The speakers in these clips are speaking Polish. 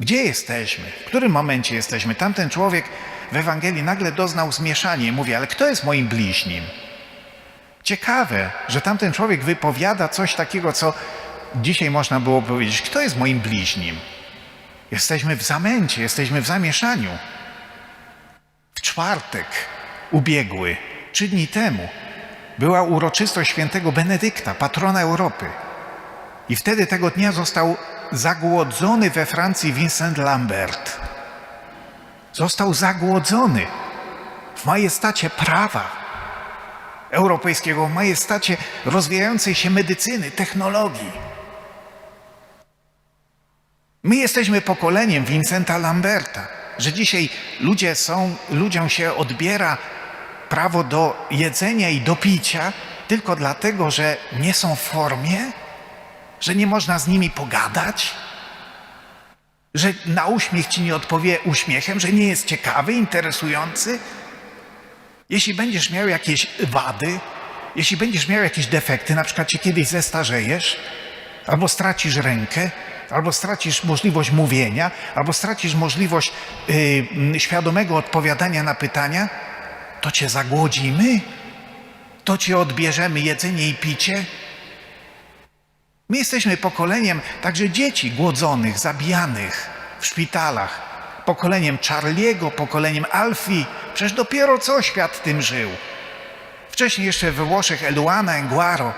Gdzie jesteśmy? W którym momencie jesteśmy? Tamten człowiek w Ewangelii nagle doznał zmieszania i mówi, ale kto jest moim bliźnim? Ciekawe, że tamten człowiek wypowiada coś takiego, co dzisiaj można było powiedzieć, kto jest moim bliźnim? Jesteśmy w zamęcie, jesteśmy w zamieszaniu. W czwartek ubiegły, trzy dni temu, była uroczystość świętego Benedykta, patrona Europy. I wtedy tego dnia został zagłodzony we Francji Vincent Lambert. Został zagłodzony w majestacie prawa europejskiego, w majestacie rozwijającej się medycyny, technologii. My jesteśmy pokoleniem Vincenta Lamberta, że dzisiaj ludzie są, ludziom się odbiera prawo do jedzenia i do picia tylko dlatego, że nie są w formie, że nie można z nimi pogadać, że na uśmiech ci nie odpowie uśmiechem, że nie jest ciekawy, interesujący. Jeśli będziesz miał jakieś wady, jeśli będziesz miał jakieś defekty, na przykład się kiedyś zestarzejesz, albo stracisz rękę, albo stracisz możliwość mówienia, albo stracisz możliwość yy, świadomego odpowiadania na pytania, to cię zagłodzimy, to ci odbierzemy jedzenie i picie. My jesteśmy pokoleniem także dzieci głodzonych, zabijanych w szpitalach, pokoleniem Charliego, pokoleniem Alfii. Przecież dopiero co świat tym żył. Wcześniej jeszcze we Włoszech Eluana Enguaro.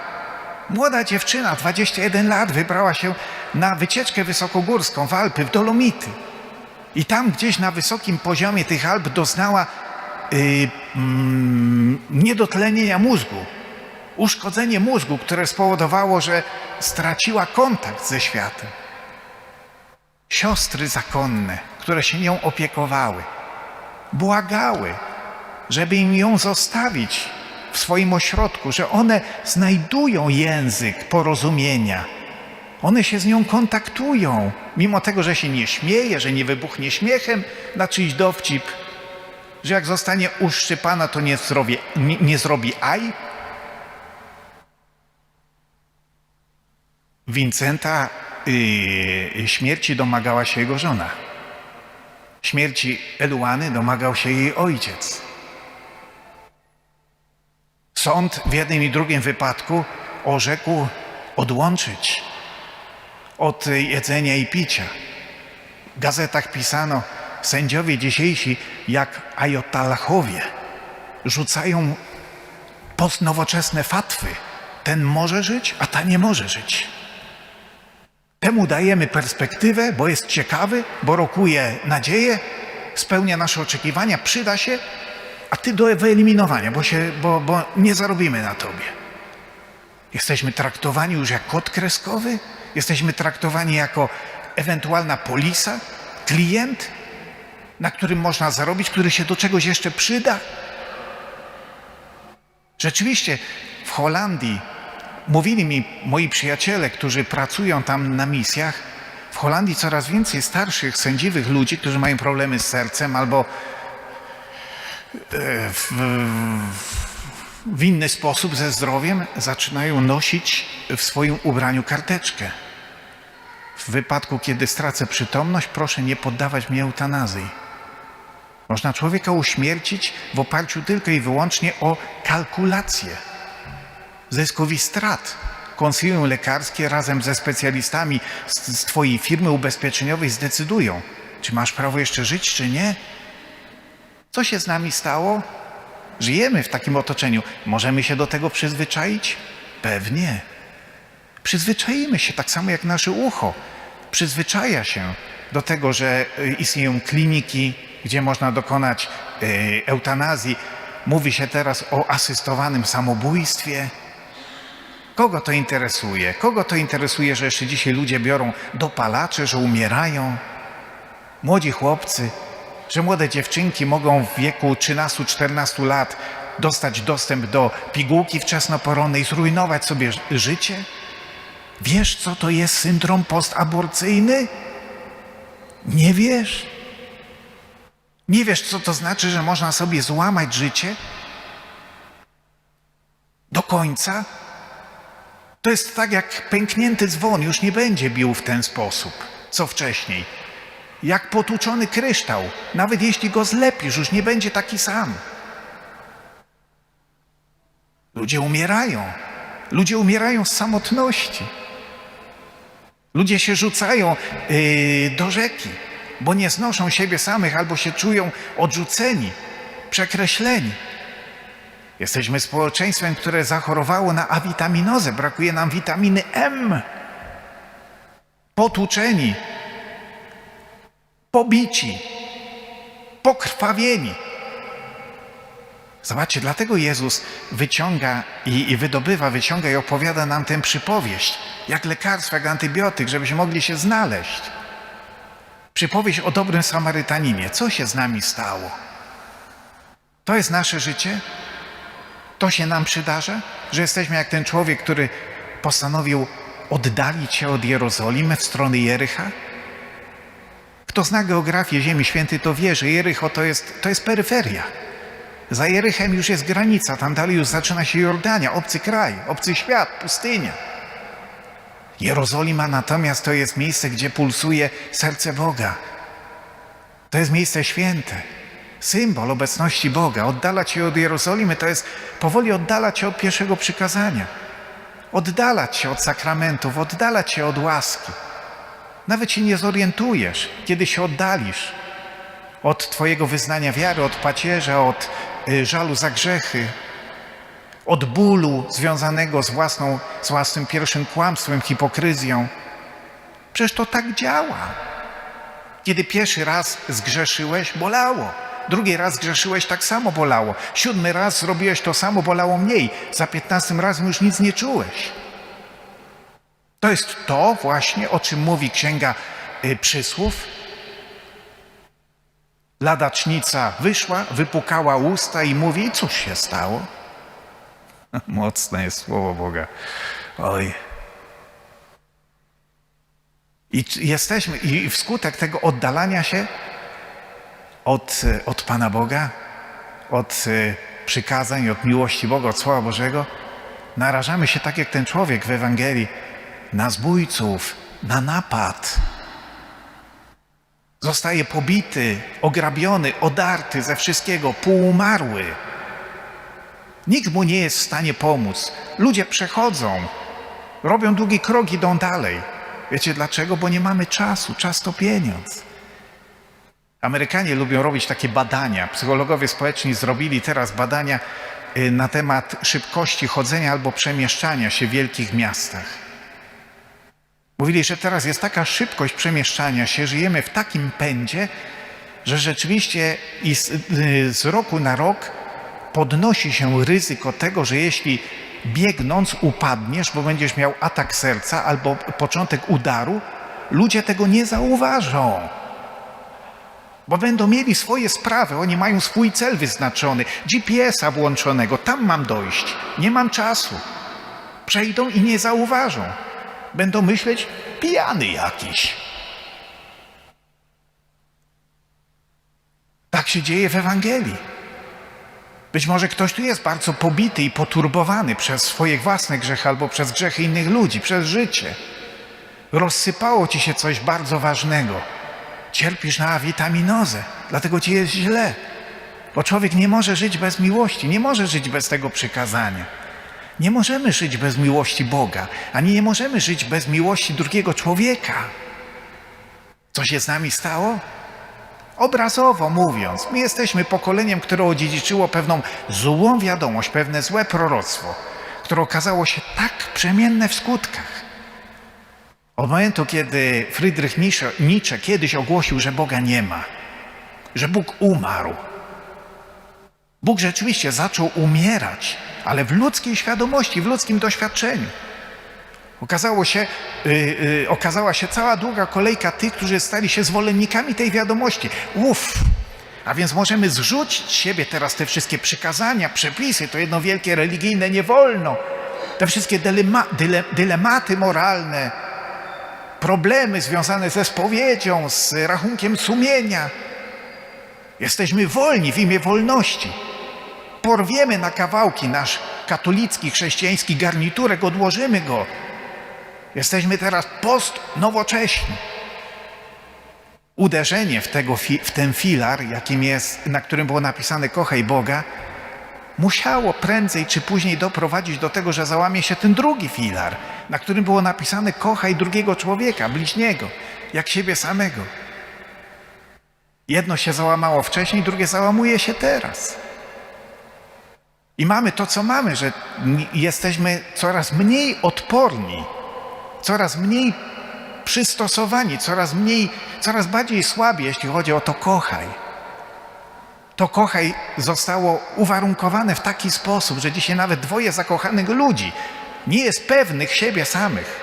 Młoda dziewczyna, 21 lat, wybrała się na wycieczkę wysokogórską w Alpy, w Dolomity. I tam gdzieś na wysokim poziomie tych Alp doznała yy, mm, niedotlenienia mózgu. Uszkodzenie mózgu, które spowodowało, że straciła kontakt ze światem. Siostry zakonne, które się nią opiekowały, błagały, żeby im ją zostawić w swoim ośrodku, że one znajdują język porozumienia. One się z nią kontaktują, mimo tego, że się nie śmieje, że nie wybuchnie śmiechem na czyjś dowcip, że jak zostanie uszczypana, to nie zrobi, nie, nie zrobi aj. Vincenta yy, śmierci domagała się jego żona. Śmierci Eluany domagał się jej ojciec. Sąd w jednym i drugim wypadku orzekł odłączyć od jedzenia i picia. W gazetach pisano, sędziowie dzisiejsi jak ajotalachowie rzucają postnowoczesne fatwy. Ten może żyć, a ta nie może żyć. Temu dajemy perspektywę, bo jest ciekawy, bo rokuje nadzieję, spełnia nasze oczekiwania, przyda się, a ty do wyeliminowania, bo, się, bo, bo nie zarobimy na tobie. Jesteśmy traktowani już jak kod kreskowy? Jesteśmy traktowani jako ewentualna polisa, klient, na którym można zarobić, który się do czegoś jeszcze przyda? Rzeczywiście w Holandii mówili mi moi przyjaciele, którzy pracują tam na misjach, w Holandii coraz więcej starszych, sędziwych ludzi, którzy mają problemy z sercem albo e, w, w inny sposób ze zdrowiem, zaczynają nosić w swoim ubraniu karteczkę. W wypadku, kiedy stracę przytomność, proszę nie poddawać mnie eutanazji. Można człowieka uśmiercić w oparciu tylko i wyłącznie o kalkulacje zysków i strat. Konsylium lekarskie razem ze specjalistami z, z Twojej firmy ubezpieczeniowej zdecydują, czy masz prawo jeszcze żyć, czy nie. Co się z nami stało? Żyjemy w takim otoczeniu. Możemy się do tego przyzwyczaić? Pewnie. Przyzwyczajimy się tak samo jak nasze ucho. Przyzwyczaja się do tego, że y, istnieją kliniki, gdzie można dokonać y, eutanazji. Mówi się teraz o asystowanym samobójstwie. Kogo to interesuje? Kogo to interesuje, że jeszcze dzisiaj ludzie biorą dopalacze, że umierają? Młodzi chłopcy, że młode dziewczynki mogą w wieku 13-14 lat dostać dostęp do pigułki wczesnoporonnej, zrujnować sobie życie? Wiesz, co to jest syndrom postaborcyjny? Nie wiesz? Nie wiesz, co to znaczy, że można sobie złamać życie? Do końca? To jest tak jak pęknięty dzwon, już nie będzie bił w ten sposób, co wcześniej. Jak potłuczony kryształ. Nawet jeśli go zlepisz, już nie będzie taki sam. Ludzie umierają. Ludzie umierają z samotności. Ludzie się rzucają yy, do rzeki, bo nie znoszą siebie samych albo się czują odrzuceni, przekreśleni. Jesteśmy społeczeństwem, które zachorowało na awitaminozę. Brakuje nam witaminy M. Potłuczeni, pobici, pokrwawieni. Zobaczcie, dlatego Jezus wyciąga i, i, wydobywa, wyciąga i opowiada nam tę przypowieść, jak lekarstwo, jak antybiotyk, żebyśmy mogli się znaleźć. Przypowieść o dobrym Samarytaninie. Co się z nami stało? To jest nasze życie? To się nam przydarza? Że jesteśmy jak ten człowiek, który postanowił oddalić się od Jerozolimy w stronę Jericha? Kto zna geografię Ziemi Świętej, to wie, że Jericho to jest, to jest peryferia. Za Jerychem już jest granica, tam dalej już zaczyna się Jordania, obcy kraj, obcy świat, pustynia. Jerozolima natomiast to jest miejsce, gdzie pulsuje serce Boga. To jest miejsce święte, symbol obecności Boga. Oddalać się od Jerozolimy to jest powoli oddalać się od pierwszego przykazania. Oddalać się od sakramentów, oddalać się od łaski. Nawet się nie zorientujesz, kiedy się oddalisz od Twojego wyznania wiary, od pacierza, od y, żalu za grzechy, od bólu związanego z, własną, z własnym pierwszym kłamstwem, hipokryzją. Przecież to tak działa. Kiedy pierwszy raz zgrzeszyłeś, bolało. Drugi raz zgrzeszyłeś, tak samo bolało. Siódmy raz zrobiłeś to samo, bolało mniej. Za piętnastym razem już nic nie czułeś. To jest to właśnie, o czym mówi Księga y, Przysłów. Ladacznica wyszła, wypukała usta i mówi, cóż się stało? Mocne jest słowo Boga. Oj. I jesteśmy, i wskutek tego oddalania się od, od Pana Boga, od przykazań, od miłości Boga, od Słowa Bożego, narażamy się tak jak ten człowiek w Ewangelii na zbójców, na napad. Zostaje pobity, ograbiony, odarty ze wszystkiego, półumarły. Nikt mu nie jest w stanie pomóc. Ludzie przechodzą, robią długi krok, idą dalej. Wiecie dlaczego? Bo nie mamy czasu. Czas to pieniądz. Amerykanie lubią robić takie badania. Psychologowie społeczni zrobili teraz badania y, na temat szybkości chodzenia albo przemieszczania się w wielkich miastach. Mówili, że teraz jest taka szybkość przemieszczania się, żyjemy w takim pędzie, że rzeczywiście y, z roku na rok podnosi się ryzyko tego, że jeśli biegnąc upadniesz, bo będziesz miał atak serca albo początek udaru, ludzie tego nie zauważą. Bo będą mieli swoje sprawy, oni mają swój cel wyznaczony, GPS-a włączonego, tam mam dojść, nie mam czasu. Przejdą i nie zauważą. Będą myśleć, pijany jakiś. Tak się dzieje w Ewangelii. Być może ktoś tu jest bardzo pobity i poturbowany przez swoje własne grzechy albo przez grzechy innych ludzi, przez życie. Rozsypało ci się coś bardzo ważnego. Cierpisz na witaminozę, dlatego ci jest źle. Bo człowiek nie może żyć bez miłości, nie może żyć bez tego przykazania. Nie możemy żyć bez miłości Boga, ani nie możemy żyć bez miłości drugiego człowieka. Co się z nami stało? Obrazowo mówiąc, my jesteśmy pokoleniem, które odziedziczyło pewną złą wiadomość, pewne złe proroctwo, które okazało się tak przemienne w skutkach. Od momentu, kiedy Friedrich Nietzsche, kiedyś ogłosił, że Boga nie ma, że Bóg umarł, Bóg rzeczywiście zaczął umierać, ale w ludzkiej świadomości, w ludzkim doświadczeniu. Okazało się, yy, yy, okazała się cała długa kolejka tych, którzy stali się zwolennikami tej wiadomości. Uff, a więc możemy zrzucić z siebie teraz te wszystkie przykazania, przepisy, to jedno wielkie religijne nie wolno. Te wszystkie dylema, dyle, dylematy moralne, problemy związane ze spowiedzią, z rachunkiem sumienia. Jesteśmy wolni w imię wolności. Porwiemy na kawałki nasz katolicki, chrześcijański garniturek, odłożymy go Jesteśmy teraz post nowocześni. uderzenie w, tego, w ten filar, jakim jest, na którym było napisane kochaj Boga, musiało prędzej czy później doprowadzić do tego, że załamie się ten drugi filar, na którym było napisane kochaj drugiego człowieka, bliźniego, jak siebie samego. Jedno się załamało wcześniej, drugie załamuje się teraz. I mamy to, co mamy, że jesteśmy coraz mniej odporni, coraz mniej przystosowani, coraz mniej, coraz bardziej słabi, jeśli chodzi o to kochaj. To kochaj zostało uwarunkowane w taki sposób, że dzisiaj nawet dwoje zakochanych ludzi nie jest pewnych siebie samych.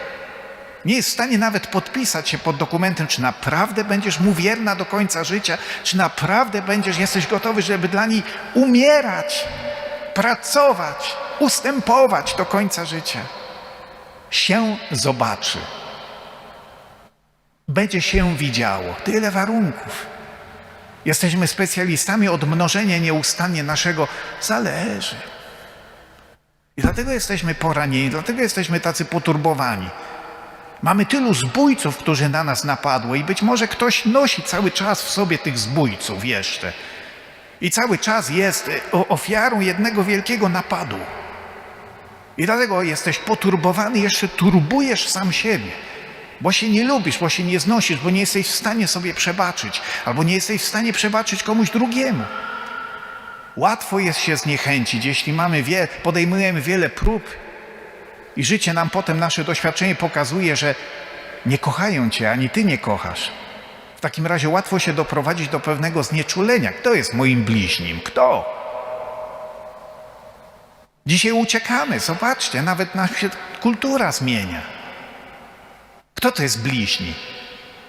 Nie jest w stanie nawet podpisać się pod dokumentem, czy naprawdę będziesz mu wierna do końca życia, czy naprawdę będziesz, jesteś gotowy, żeby dla niej umierać, pracować, ustępować do końca życia. Się zobaczy. Będzie się widziało. Tyle warunków. Jesteśmy specjalistami od mnożenia nieustannie naszego zależy. I dlatego jesteśmy poranieni, dlatego jesteśmy tacy poturbowani. Mamy tylu zbójców, którzy na nas napadło i być może ktoś nosi cały czas w sobie tych zbójców jeszcze. I cały czas jest e, ofiarą jednego wielkiego napadu. I dlatego jesteś poturbowany, jeszcze turbujesz sam siebie. Bo się nie lubisz, bo się nie znosisz, bo nie jesteś w stanie sobie przebaczyć, albo nie jesteś w stanie przebaczyć komuś drugiemu. Łatwo jest się zniechęcić, jeśli mamy wie, podejmujemy wiele prób i życie nam potem, nasze doświadczenie pokazuje, że nie kochają cię, ani ty nie kochasz. W takim razie łatwo się doprowadzić do pewnego znieczulenia. Kto jest moim bliźnim? Kto? Dzisiaj uciekamy, zobaczcie, nawet nam się kultura zmienia. Kto to jest bliźni?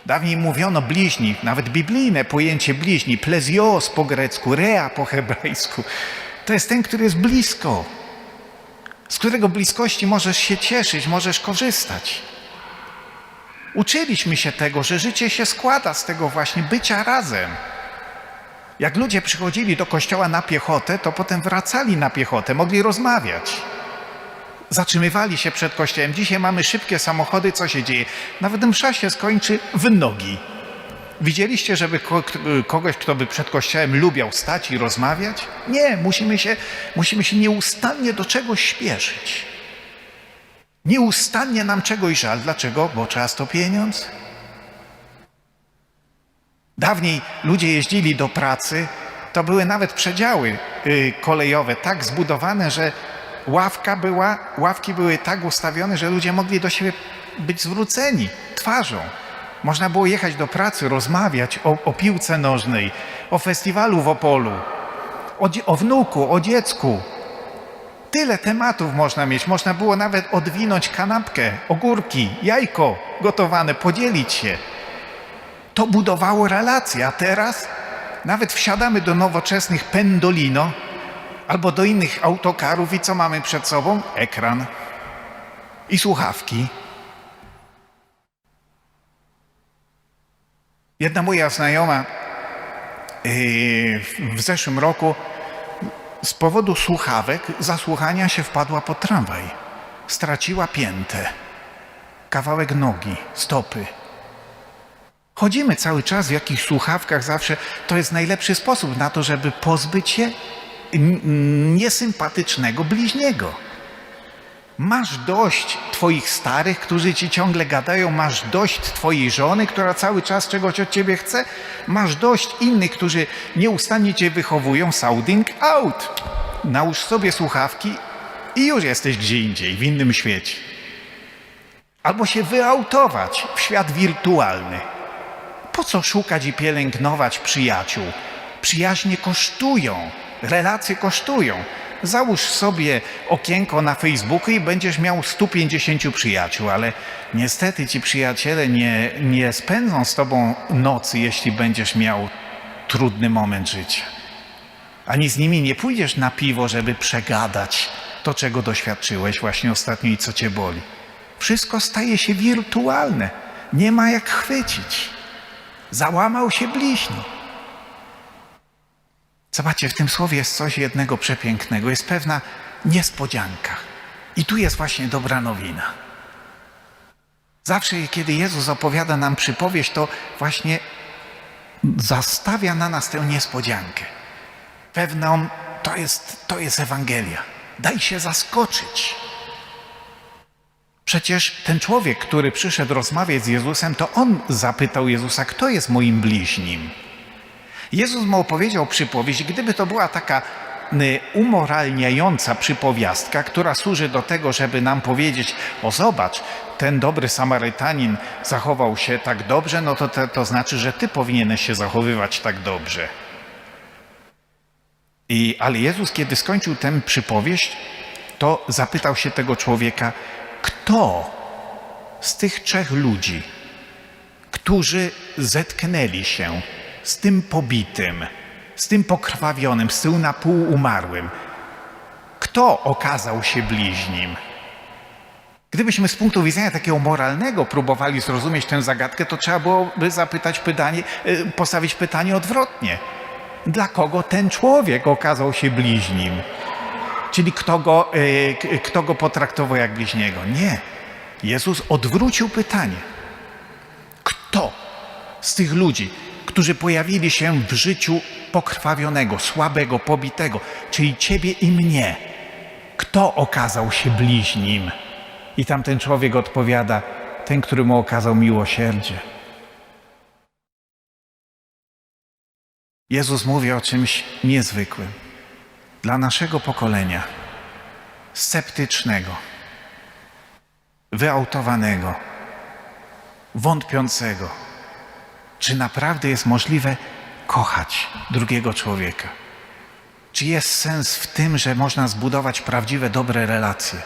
Dawniej mówiono bliźni, nawet biblijne pojęcie bliźni, plezios po grecku, rea po hebrajsku. To jest ten, który jest blisko, z którego bliskości możesz się cieszyć, możesz korzystać. Uczyliśmy się tego, że życie się składa z tego właśnie bycia razem. Jak ludzie przychodzili do kościoła na piechotę, to potem wracali na piechotę, mogli rozmawiać. Zatrzymywali się przed kościołem. Dzisiaj mamy szybkie samochody, co się dzieje? Nawet msza się skończy w nogi. Widzieliście, żeby ko- kogoś, kto by przed kościołem lubiał stać i rozmawiać? Nie, musimy się, musimy się nieustannie do czegoś śpieszyć. Nieustannie nam czegoś żal. Dlaczego? Bo czas to pieniądz. Dawniej ludzie jeździli do pracy, to były nawet przedziały y, kolejowe tak zbudowane, że ławka była, ławki były tak ustawione, że ludzie mogli do siebie być zwróceni twarzą. Można było jechać do pracy, rozmawiać o, o piłce nożnej, o festiwalu w Opolu, o, o wnuku, o dziecku. Tyle tematów można mieć. Można było nawet odwinąć kanapkę, ogórki, jajko gotowane, podzielić się. To budowało relacje, a teraz nawet wsiadamy do nowoczesnych Pendolino albo do innych autokarów i co mamy przed sobą? Ekran i słuchawki. Jedna moja znajoma yy, w zeszłym roku z powodu słuchawek zasłuchania się wpadła pod tramwaj. Straciła piętę, kawałek nogi, stopy. Chodzimy cały czas w jakichś słuchawkach zawsze. To jest najlepszy sposób na to, żeby pozbyć się niesympatycznego bliźniego. Masz dość twoich starych, którzy ci ciągle gadają, masz dość twojej żony, która cały czas czegoś od ciebie chce, masz dość innych, którzy nieustannie cię wychowują, sounding out. Nałóż sobie słuchawki i już jesteś gdzie indziej, w innym świecie. Albo się wyautować w świat wirtualny. Po co szukać i pielęgnować przyjaciół? Przyjaźnie kosztują, relacje kosztują. Załóż sobie okienko na Facebooku i będziesz miał 150 przyjaciół, ale niestety ci przyjaciele nie, nie spędzą z tobą nocy, jeśli będziesz miał trudny moment życia. Ani z nimi nie pójdziesz na piwo, żeby przegadać to, czego doświadczyłeś właśnie ostatnio i co cię boli. Wszystko staje się wirtualne. Nie ma jak chwycić. Załamał się bliźni. Zobaczcie, w tym słowie jest coś jednego przepięknego. Jest pewna niespodzianka. I tu jest właśnie dobra nowina. Zawsze, kiedy Jezus opowiada nam przypowieść, to właśnie zastawia na nas tę niespodziankę. Pewną to jest, to jest Ewangelia. Daj się zaskoczyć. Przecież ten człowiek, który przyszedł rozmawiać z Jezusem, to on zapytał Jezusa, kto jest moim bliźnim. Jezus mu opowiedział przypowieść, gdyby to była taka y, umoralniająca przypowiastka, która służy do tego, żeby nam powiedzieć: O, zobacz, ten dobry Samarytanin zachował się tak dobrze, no to to, to znaczy, że ty powinieneś się zachowywać tak dobrze. I, ale Jezus, kiedy skończył tę przypowieść, to zapytał się tego człowieka, kto z tych trzech ludzi, którzy zetknęli się z tym pobitym, z tym pokrwawionym, z tyłu na pół umarłym, kto okazał się bliźnim? Gdybyśmy z punktu widzenia takiego moralnego próbowali zrozumieć tę zagadkę, to trzeba byłoby zapytać pytanie, y, postawić pytanie odwrotnie. Dla kogo ten człowiek okazał się bliźnim? Czyli kto go, k- kto go potraktował jak bliźniego? Nie. Jezus odwrócił pytanie. Kto z tych ludzi, którzy pojawili się w życiu pokrwawionego, słabego, pobitego, czyli ciebie i mnie, kto okazał się bliźnim? I tamten człowiek odpowiada, ten, który mu okazał miłosierdzie. Jezus mówi o czymś niezwykłym. Dla naszego pokolenia, sceptycznego, wyautowanego, wątpiącego, czy naprawdę jest możliwe kochać drugiego człowieka? Czy jest sens w tym, że można zbudować prawdziwe, dobre relacje?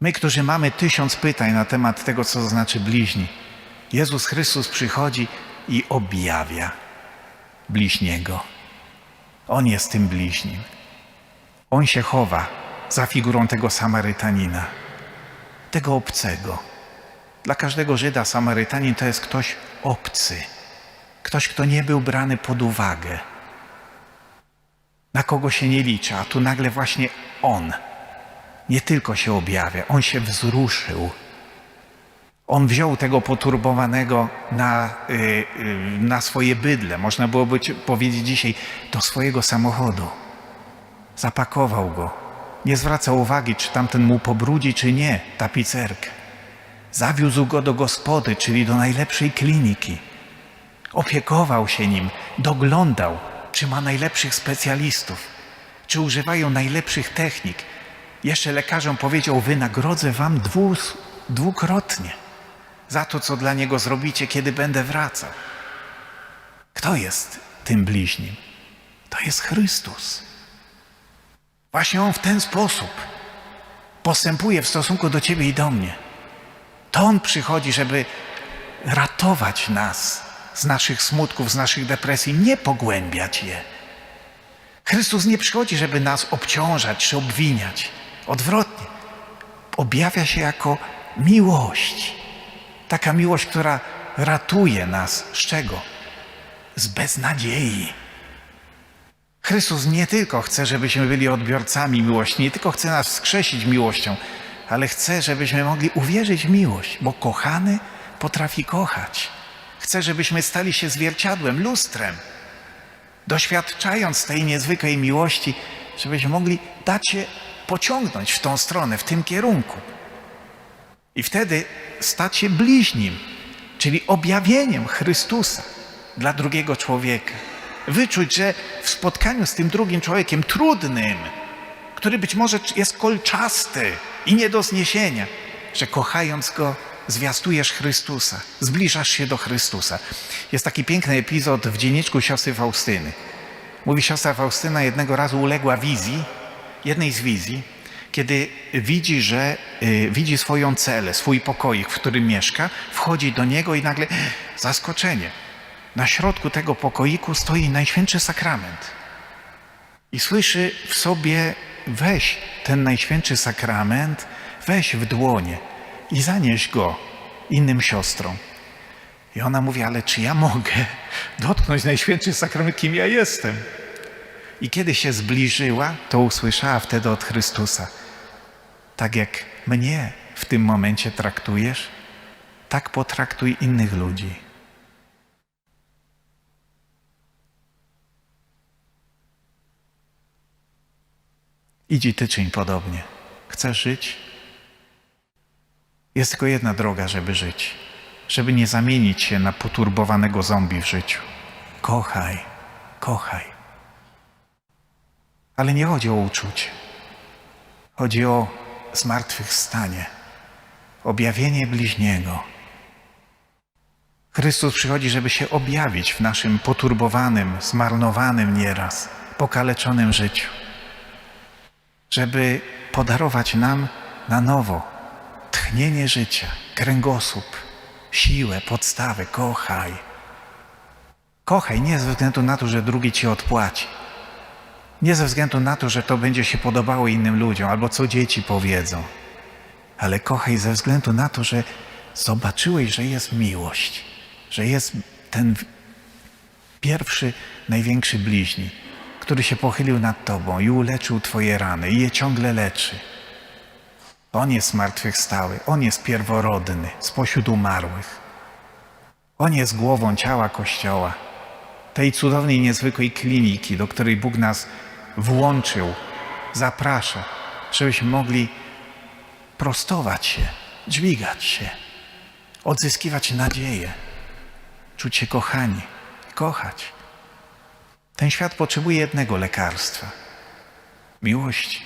My, którzy mamy tysiąc pytań na temat tego, co znaczy bliźni, Jezus Chrystus przychodzi i objawia bliźniego. On jest tym bliźnim. On się chowa za figurą tego Samarytanina, tego obcego. Dla każdego Żyda Samarytanin to jest ktoś obcy, ktoś, kto nie był brany pod uwagę, na kogo się nie liczy, a tu nagle właśnie on nie tylko się objawia, on się wzruszył. On wziął tego poturbowanego na, y, y, na swoje bydle, można byłoby powiedzieć dzisiaj, do swojego samochodu. Zapakował go. Nie zwracał uwagi, czy tamten mu pobrudzi, czy nie, tapicerkę. Zawiózł go do gospody, czyli do najlepszej kliniki. Opiekował się nim, doglądał, czy ma najlepszych specjalistów, czy używają najlepszych technik. Jeszcze lekarzom powiedział: Wynagrodzę wam dwu, dwukrotnie za to, co dla niego zrobicie, kiedy będę wracał. Kto jest tym bliźnim? To jest Chrystus. Właśnie on w ten sposób postępuje w stosunku do ciebie i do mnie. To on przychodzi, żeby ratować nas z naszych smutków, z naszych depresji, nie pogłębiać je. Chrystus nie przychodzi, żeby nas obciążać czy obwiniać. Odwrotnie. Objawia się jako miłość. Taka miłość, która ratuje nas z czego? Z beznadziei. Chrystus nie tylko chce, żebyśmy byli odbiorcami miłości, nie tylko chce nas wskrzesić miłością, ale chce, żebyśmy mogli uwierzyć w miłość, bo kochany potrafi kochać. Chce, żebyśmy stali się zwierciadłem, lustrem, doświadczając tej niezwykłej miłości, żebyśmy mogli dać się pociągnąć w tą stronę, w tym kierunku. I wtedy stać się bliźnim, czyli objawieniem Chrystusa dla drugiego człowieka. Wyczuć, że w spotkaniu z tym drugim człowiekiem trudnym, który być może jest kolczasty i nie do zniesienia, że kochając go, zwiastujesz Chrystusa, zbliżasz się do Chrystusa. Jest taki piękny epizod w dzienniczku siostry Faustyny. Mówi siostra Faustyna jednego razu uległa wizji, jednej z wizji, kiedy widzi, że y, widzi swoją celę, swój pokoik, w którym mieszka, wchodzi do niego i nagle zaskoczenie. Na środku tego pokoiku stoi Najświętszy Sakrament. I słyszy w sobie, weź ten Najświętszy Sakrament, weź w dłonie i zanieś go innym siostrom. I ona mówi, ale czy ja mogę dotknąć Najświętszy Sakrament, kim ja jestem? I kiedy się zbliżyła, to usłyszała wtedy od Chrystusa, tak jak mnie w tym momencie traktujesz, tak potraktuj innych ludzi. Idź i ty czyń podobnie. Chcesz żyć? Jest tylko jedna droga, żeby żyć. Żeby nie zamienić się na poturbowanego zombie w życiu. Kochaj, kochaj. Ale nie chodzi o uczucie. Chodzi o zmartwychwstanie, objawienie bliźniego. Chrystus przychodzi, żeby się objawić w naszym poturbowanym, zmarnowanym nieraz, pokaleczonym życiu. Żeby podarować nam na nowo tchnienie życia, kręgosłup, siłę, podstawę. Kochaj. Kochaj nie ze względu na to, że drugi ci odpłaci. Nie ze względu na to, że to będzie się podobało innym ludziom albo co dzieci powiedzą. Ale kochaj ze względu na to, że zobaczyłeś, że jest miłość, że jest ten pierwszy, największy bliźni, który się pochylił nad tobą i uleczył twoje rany i je ciągle leczy. On jest zmartwychwstały, On jest pierworodny spośród umarłych. On jest głową ciała Kościoła, tej cudownej, niezwykłej kliniki, do której Bóg nas włączył, zaprasza, żebyśmy mogli prostować się, dźwigać się, odzyskiwać nadzieję, czuć się kochani, kochać. Ten świat potrzebuje jednego lekarstwa miłości.